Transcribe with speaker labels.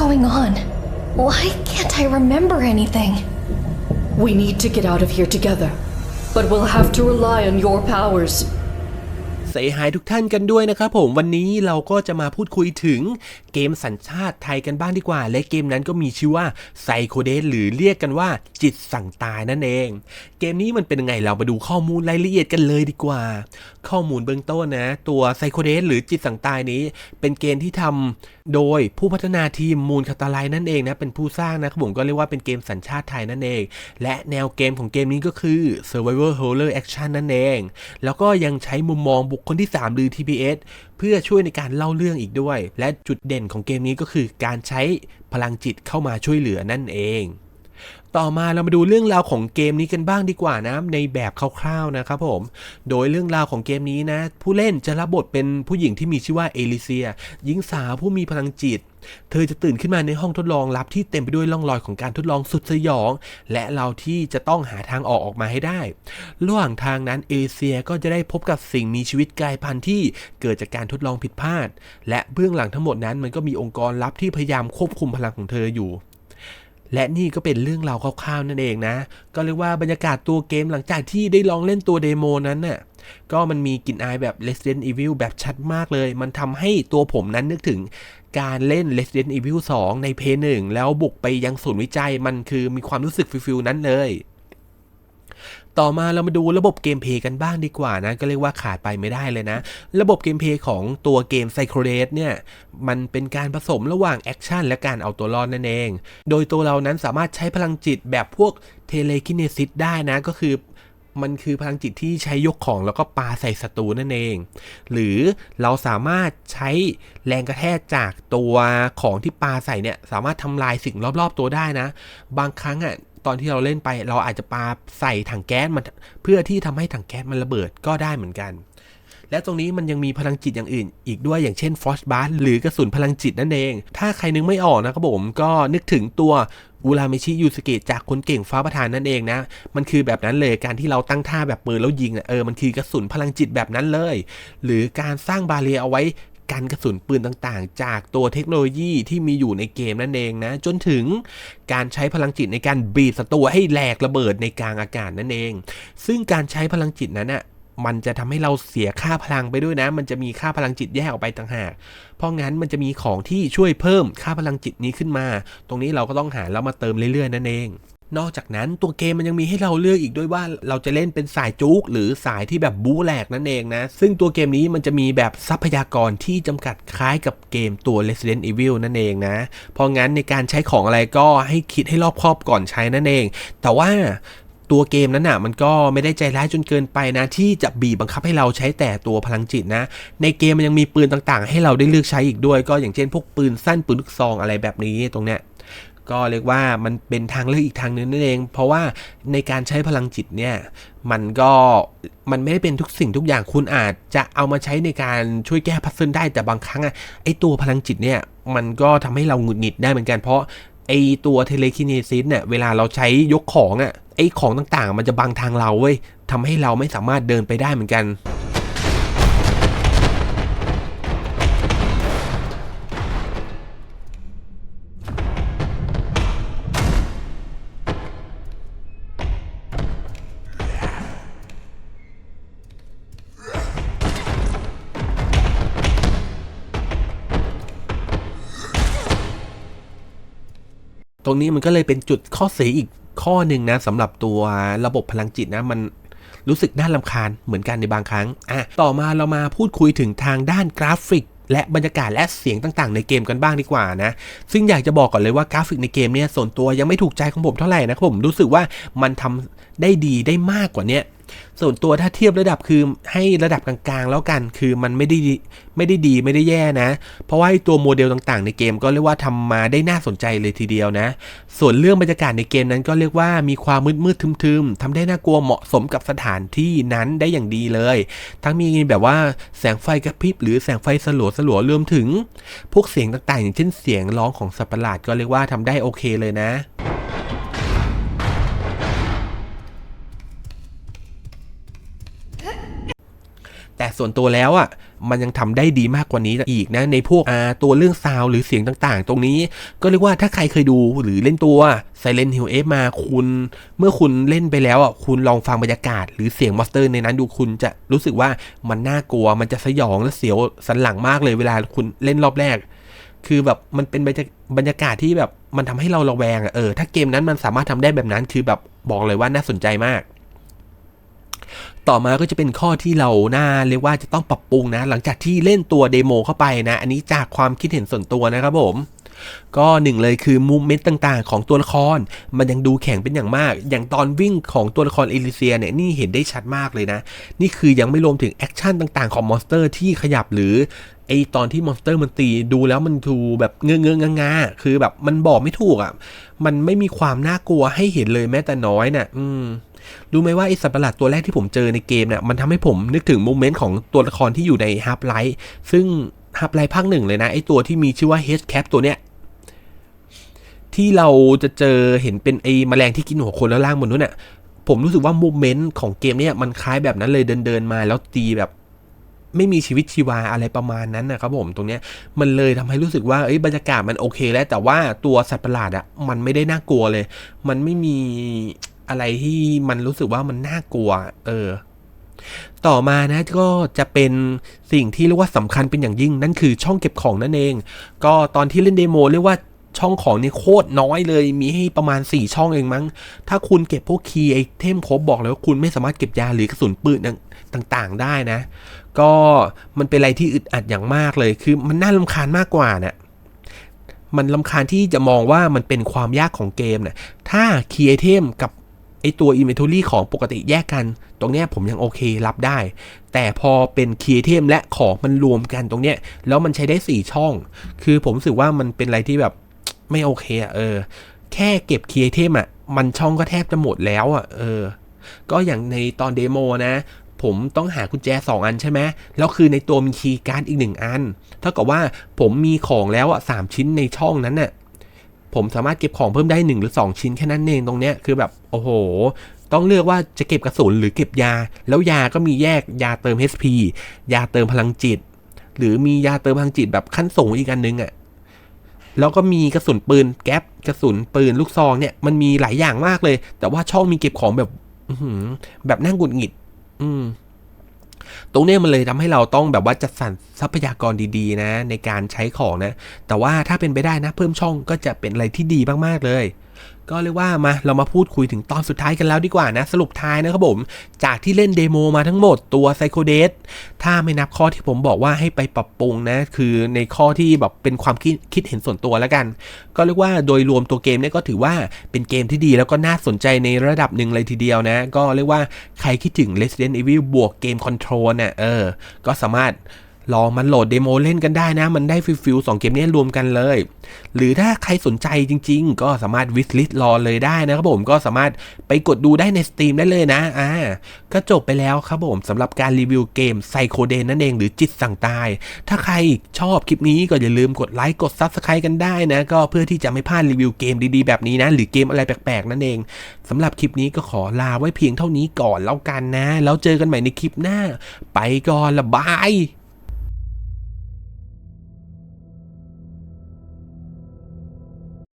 Speaker 1: going on? Why can't I remember anything?
Speaker 2: We need to get out of here together, but we'll have to rely on your powers.
Speaker 3: เสียหายทุกท่านกันด้วยนะครับผมวันนี้เราก็จะมาพูดคุยถึงเกมสัญชาติไทยกันบ้างดีกว่า และเกมนั้นก็มีชื่อว่าไซโคเดสหรือเรียกกันว่าจิตสั่งตายนั่นเอง เกมนี้มันเป็นยังไงเรามาดูข้อมูลรายละเอียดกันเลยดีกว่า ข้อมูลเบื้องต้นนะ ตัวไซโคเดสหรือจิตสั่งตายนี้ เป็นเกมที่ทำโดยผู้พัฒนาทีมมูลคาตาไลนั่นเองนะเป็นผู้สร้างนะครับผมก็เรียกว่าเป็นเกมสัญชาติไทยนั่นเอง และแนวเกมของเกมนี้ก็คือ Survival Horror Action นั่นเอง แล้วก็ยังใช้มุมมองบุคคลที่ 3 หรือ TPS เพื่อช่วยในการเล่าเรื่องอีกด้วย และจุดเด่นของเกมนี้ก็คือการใช้พลังจิตเข้ามาช่วยเหลือนั่นเอง ต่อมาเรามาดูเรื่องราวของเกมนี้กันบ้างดีกว่านะในแบบคร่าวๆนะครับผม โดยเรื่องราวของเกมนี้นะ ผู้เล่นจะรับบทเป็นผู้หญิงที่มีชื่อว่าเอลิเซีย หญิงสาวผู้มีพลังจิต เธอจะตื่นขึ้นมาในห้องทดลองลับที่เต็มไปด้วยร่องรอยของการทดลองสุดสยอง และเราที่จะต้องหาทางออกออกมาให้ได้ ระหว่างทางนั้นเอลิเซียก็จะได้พบกับสิ่งมีชีวิตกลายพันธุ์ที่เกิดจากการทดลองผิดพลาด และเบื้องหลังทั้งหมดนั้นมันก็มีองค์กรลับที่พยายามควบคุมพลังของเธออยู่ และนี่ก็เป็นเรื่องราวคร่าวๆนั่นเองนะ ก็เรียกว่าบรรยากาศตัวเกมหลังจากที่ได้ลองเล่นตัวเดโมนั้นน่ะก็มันมีกลิ่นอายแบบ Resident Evil แบบชัดมากเลย มันทำให้ตัวผมนั้นนึกถึงการเล่น Resident Evil 2 ใน p 1แล้วบุกไปยังศูนย์วิจัยมันคือมีความรู้สึกฟิลๆนั้นเลย ต่อมาเรามาดูระบบเกมเพลย์กันบ้างดีกว่านะก็เรียกว่าขาดไปไม่ได้เลยนะ ระบบเกมเพลย์ของตัวเกม p s y c h o d a t e เนี่ยมันเป็นการผสมระหว่างแอคชั่นและการเอาตัวรอดนั่นเอง โดยตัวเรานั้นสามารถใช้พลังจิตแบบพวกเทเลคินเนซิสได้นะก็คือมันคือพลังจิตที่ใช้ยกของแล้วก็ปาใส่ศัตรูนั่นเอง หรือเราสามารถใช้แรงกระแทกจากตัวของที่ปาใส่เนี่ย สามารถทำลายสิ่งรอบๆตัวได้นะ บางครั้งอะ ตอนที่เราเล่นไปเราอาจจะปาใส่ถังแก๊สมันเพื่อที่ทำให้ถังแก๊สมันระเบิดก็ได้เหมือนกัน และตรงนี้มันยังมีพลังจิตอย่างอื่น อีกด้วยอย่างเช่นฟอสบาร์หรือกระสุนพลังจิตนั่นเอง ถ้าใครนึกไม่ออกนะครับผมก็นึกถึงตัวอุราเมชิยูสเกะจากคนเก่งฟ้าประธานนั่นเองนะ มันคือแบบนั้นเลยการที่เราตั้งท่าแบบปืนแล้วยิงอะเออมันคือกระสุนพลังจิตแบบนั้นเลย หรือการสร้างบาเรียเอาไว้ กันกระสุนปืนต่างๆ จากตัวเทคโนโลยีที่มีอยู่ในเกมนั่นเองนะ จนถึงการใช้พลังจิตในการบีบศัตรูให้แหลกระเบิดในกลางอากาศนั่นเอง ซึ่งการใช้พลังจิตนั้นน่ะมันจะทำให้เราเสียค่าพลังไปด้วยนะ มันจะมีค่าพลังจิตแยกออกไปต่างหาก เพราะงั้นมันจะมีของที่ช่วยเพิ่มค่าพลังจิตนี้ขึ้นมา ตรงนี้เราก็ต้องหาแล้วมาเติมเรื่อยๆนั่นเอง นอกจากนั้นตัวเกมมันยังมีให้เราเลือกอีกด้วยว่าเราจะเล่นเป็นสายจุกหรือสายที่แบบบู๊แหลกนั่นเองนะ ซึ่งตัวเกมนี้มันจะมีแบบทรัพยากรที่จำกัดคล้ายกับเกมตัว Resident Evil นั่นเองนะ เพราะงั้นในการใช้ของอะไรก็ให้คิดให้รอบคอบก่อนใช้นั่นเอง แต่ว่าตัวเกมนั้นน่ะมันก็ไม่ได้ใจร้ายจนเกินไปนะ ที่จะบีบบังคับให้เราใช้แต่ตัวพลังจิตนะ ในเกมมันยังมีปืนต่างๆ ให้เราได้เลือกใช้อีกด้วย ก็อย่างเช่นพวกปืนสั้นปืนลูกซองอะไรแบบนี้ตรงเนี้ย ก็เรียกว่ามันเป็นทางเลือกอีกทางนึงนั่นเอง เพราะว่าในการใช้พลังจิตเนี่ยมันก็มันไม่ได้เป็นทุกสิ่งทุกอย่างคุณอาจจะเอามาใช้ในการช่วยแก้พัซเซิลได้แต่บางครั้งอะไอตัวพลังจิตเนี่ยมันก็ทำให้เราหงุดหงิดได้เหมือนกันเพราะไอตัวเทเลคินเนซิสเนี่ยเวลาเราใช้ยกของอะไอของต่างๆ มันจะบังทางเราเว้ยทำให้เราไม่สามารถเดินไปได้เหมือนกัน รงนี้มันก็เลยเป็นจุดข้อเสียอีกข้อหนึ่งนะสำหรับตัวระบบพลังจิตนะมันรู้สึกน่าลำคาญเหมือนกันในบางครั้งอะต่อมาเรามาพูดคุยถึงทางด้านกราฟิก และบรรยากาศและเสียงต่างๆ ในเกมกันบ้างดีกว่านะ ซึ่งอยากจะบอกก่อนเลยว่ากราฟิกในเกมเนี่ยส่วนตัวยังไม่ถูกใจของผมเท่าไหร่นะผมรู้สึกว่ามันทำได้ดีได้มากกว่าเนี้ย ส่วนตัวถ้าเทียบระดับคือให้ระดับกลางๆ แล้วกันคือมันไม่ได้ไม่ได้ดีไม่ได้แย่นะ เพราะว่าตัวโมเดลต่างๆ ในเกมก็เรียกว่าทำมาได้น่าสนใจเลยทีเดียวนะ ส่วนเรื่องบรรยากาศในเกมนั้นก็เรียกว่ามีความมืดๆทึมๆทำได้น่ากลัวเหมาะสมกับสถานที่นั้นได้อย่างดีเลย ทั้งมีแบบว่าแสงไฟกระพริบหรือแสงไฟสลัวสลัวรวมถึง พวกเสียงต่างๆ อย่างเช่นเสียงร้องของสัตว์ประหลาดก็เรียกว่าทำได้โอเคเลยนะ แต่ส่วนตัวแล้วอะมันยังทำได้ดีมากกว่านี้อีกนะ ในพวกตัวเรื่องซาวหรือเสียงต่างๆ ตรงนี้ ก็เรียกว่าถ้าใครเคยดูหรือเล่นตัว Silent Hill F มาคุณ เมื่อคุณเล่นไปแล้วอะคุณลองฟังบรรยากาศ หรือเสียงมอสเตอร์ในนั้นดูคุณจะรู้สึกว่ามันน่ากลัว มันจะสยองและเสียวสันหลังมากเลยเวลาคุณเล่นรอบแรก คือแบบมันเป็นบรรยากาศที่แบบมันทำให้เราระแวงอะเออถ้าเกมนั้นมันสามารถทำได้แบบนั้นคือแบบบอกเลยว่าน่าสนใจมาก ต่อมาก็จะเป็นข้อที่เราน่าเรียกว่าจะต้องปรับปรุงนะ หลังจากที่เล่นตัวเดโมเข้าไปนะ อันนี้จากความคิดเห็นส่วนตัวนะครับผมก็หนึ่งเลยคือมูเมนต์ต่างๆ ของตัวละคร มันยังดูแข็งเป็นอย่างมาก อย่างตอนวิ่งของตัวละครเอลิเซียเนี่ยนี่เห็นได้ชัดมากเลยนะ นี่คือยังไม่รวมถึงแอคชั่นต่างๆ ของมอนสเตอร์ที่ขยับหรือไอตอนที่มอนสเตอร์มันตีดูแล้วมันดูแบบเงื้อเงื้องงาๆคือแบบมันบอกไม่ถูกอะ มันไม่มีความน่ากลัวให้เห็นเลยแม้แต่น้อยน่ะ อืม รู้ไหมว่าไอสัตว์ประหลาดตัวแรกที่ผมเจอในเกมเนี่ยมันทำให้ผมนึกถึงโมเมนต์ของตัวละครที่อยู่ในฮับไลท์ซึ่งฮับไลท์ภาคหนึ่งเลยนะไอตัวที่มีชื่อว่า H Cap ตัวเนี้ยที่เราจะเจอเห็นเป็นไอแมลงที่กินหัวคนแล้วล่างบนนู้นน่ะผมรู้สึกว่าโมเมนต์ของเกมเนี่ยมันคล้ายแบบนั้นเลยเดินเดินมาแล้วตีแบบไม่มีชีวิตชีวาอะไรประมาณนั้นนะครับผมตรงเนี้ยมันเลยทำให้รู้สึกว่าเอ้ยบรรยากาศมันโอเคแล้ว แต่ว่าตัวสัตว์ประหลาดอะมันไม่ได้น่ากลัวเลย มันไม่มี อะไรที่มันรู้สึกว่ามันน่ากลัว เออ ต่อมานะก็จะเป็นสิ่งที่เรียกว่าสำคัญเป็นอย่างยิ่ง นั่นคือช่องเก็บของนั่นเอง ก็ตอนที่เล่นเดโมเรียกว่าช่องของนี่โคตรน้อยเลย มีให้ประมาณ 4 ช่องเองมั้ง ถ้าคุณเก็บพวกคีย์ไอเทมครบบอกเลยว่าคุณไม่สามารถเก็บยาหรือกระสุนปืนต่างๆ ได้นะ ก็มันเป็นอะไรที่อึดอัดอย่างมากเลย คือมันน่าลำคาญมากกว่านี่ยมันลำคาญที่จะมองว่ามันเป็นความยากของเกมนี่ยถ้าคีย์ไอเทมกับ ไอตัว Inventory ของปกติแยกกัน ตรงเนี้ยผมยังโอเครับได้ แต่พอเป็นคีย์ไอเทมและของมันรวมกันตรงเนี้ย แล้วมันใช้ได้ 4 ช่อง คือผมรู้สึกว่ามันเป็นอะไรที่แบบไม่โอเคอะเออ แค่เก็บคีย์ไอเทมอะมันช่องก็แทบจะหมดแล้วอะเออ ก็อย่างในตอนเดโมนะผมต้องหากุญแจ 2 อันใช่ไหม แล้วคือในตัวมีคีย์การ์ดอีก 1 อัน เท่ากับว่าผมมีของแล้วอะสชิ้นในช่องนั้นน่ะ ผมสามารถเก็บของเพิ่มได้ 1 หรือ 2 ชิ้นแค่นั้นเองตรงเนี้ยคือแบบโอ้โห ต้องเลือกว่าจะเก็บกระสุนหรือเก็บยา แล้วยาก็มีแยกยาเติม HP ยาเติมพลังจิต หรือมียาเติมพลังจิตแบบขั้นสูงอีกอันนึงอะแล้วก็มีกระสุนปืนแก๊ปกระสุนปืนลูกซองเนี่ยมันมีหลายอย่างมากเลย แต่ว่าช่องมีเก็บของแบบแบบนั่งหงุดหงิด อืม ตรงนี้มันเลยทำให้เราต้องแบบว่าจัดสรรทรัพยากรดีๆ นะ ในการใช้ของนะ แต่ว่าถ้าเป็นไปได้นะ เพิ่มช่องก็จะเป็นอะไรที่ดีมากๆเลย ก็เรียกว่ามาเรามาพูดคุยถึงตอนสุดท้ายกันแล้วดีกว่านะ สรุปท้ายนะครับผม จากที่เล่นเดโมมาทั้งหมดตัวไซโคเดสถ้าไม่นับข้อที่ผมบอกว่าให้ไปปรับปรุงนะ คือในข้อที่แบบเป็นความคิดคิดเห็นส่วนตัวแล้วกัน ก็เรียกว่าโดยรวมตัวเกมเนี่ยก็ถือว่าเป็นเกมที่ดีแล้วก็น่าสนใจในระดับหนึ่งเลยทีเดียวนะ ก็เรียกว่าใครคิดถึง Resident Evil บวกเกมคอนโทรลน่ะเออ ก็สามารถ ลองมันโหลดเดโมเล่นกันได้นะ มันได้ฟิลฟิลสองเกมนี้รวมกันเลย หรือถ้าใครสนใจจริง ๆ ก็สามารถวิสลิสรอเลยได้นะครับผมก็สามารถไปกดดูได้ใน Steam ได้เลยนะอ่าก็จบไปแล้วครับผมสำหรับการรีวิวเกมไซโคเดนนั่นเองหรือจิตสั่งตาย ถ้าใครชอบคลิปนี้ก็อย่าลืมกดไลค์กด Subscribe กันได้นะ ก็เพื่อที่จะไม่พลาดรีวิวเกมดีๆแบบนี้นะ หรือเกมอะไรแปลกๆนั่นเองสำหรับคลิปนี้ก็ขอลาไว้เพียงเท่านี้ก่อนแล้วกันนะ แล้วเจอกันใหม่ในคลิปหน้า ไปก่อนละบาย